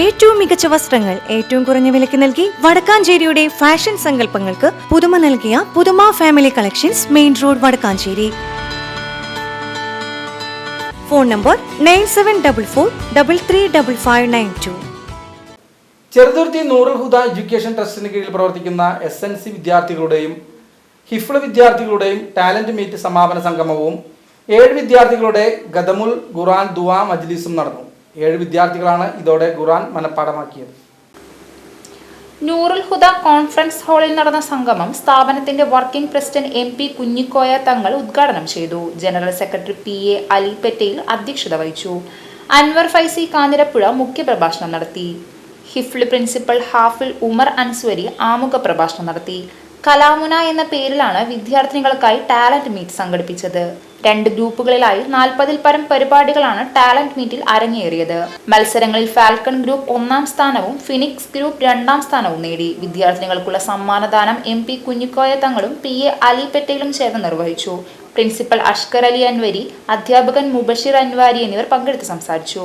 ഏറ്റവും മികച്ച വസ്ത്രങ്ങൾ ഏറ്റവും കുറഞ്ഞ വിലയ്ക്ക് നൽകി വടക്കാഞ്ചേരിയുടെ ഫാഷൻ സങ്കല്പങ്ങൾക്ക് പുതുമ നൽകിയ പുതുമ family collections main road Vadakkancherry. Phone number nine seven double four double three double five nine two Cheruthuruthy Noorul Huda education ട്രസ്റ്റിന് കീഴിൽ പ്രവർത്തിക്കുന്ന എസ് എൻ സി വിദ്യാർത്ഥികളുടെയും ഹിഫ്ള് വിദ്യാർത്ഥികളുടെയും ടാലന്റ് മീറ്റ് സമാപന സംഗമവും ഏഴ് വിദ്യാർത്ഥികളുടെ ഗദമുൽ ഖുറാൻ ദുവാ മജ്ലിസും നടന്നു. ഏഴ് വിദ്യാർത്ഥികളാണ് ഇതോടെ ഖുറാൻ മനഃപ്പാഠമാക്കിയത്. നൂറുൽ ഹുദ കോൺഫറൻസ് ഹാളിൽ നടന്ന സംഗമം സ്ഥാപനത്തിന്റെ working president M P Kunhikoya Thangal ഉദ്ഘാടനം ചെയ്തു. General secretary P A Ali പെറ്റയിൽ അധ്യക്ഷത വഹിച്ചു. അൻവർ ഫൈസി കാഞ്ഞിരപ്പുഴ മുഖ്യപ്രഭാഷണം നടത്തി. ഹിഫ്ലി പ്രിൻസിപ്പൽ ഹാഫിൽ ഉമർ അൻസ്വരി ആമുഖ പ്രഭാഷണം നടത്തി. കലാമുന എന്ന പേരിലാണ് വിദ്യാർത്ഥിനികൾക്കായി ടാലന്റ് മീറ്റ് സംഘടിപ്പിച്ചത്. രണ്ട് ഗ്രൂപ്പുകളിലായി നാൽപ്പതിൽ പരം പരിപാടികളാണ് ടാലന്റ് മീറ്റിൽ അരങ്ങേറിയത്. മത്സരങ്ങളിൽ ഫാൽക്കൺ ഗ്രൂപ്പ് ഒന്നാം സ്ഥാനവും ഫിനിക്സ് ഗ്രൂപ്പ് രണ്ടാം സ്ഥാനവും നേടി. വിദ്യാർത്ഥിനികൾക്കുള്ള സമ്മാനദാനം എം പി കുഞ്ഞിക്കോയ തങ്ങളും പി എ അലി പെട്ടയിലും ചേർന്ന് നിർവഹിച്ചു. പ്രിൻസിപ്പൽ അഷ്കർ അലി അൻവരി അധ്യാപകൻ മുബഷിർ അൻവാരി എന്നിവർ പങ്കെടുത്ത് സംസാരിച്ചു.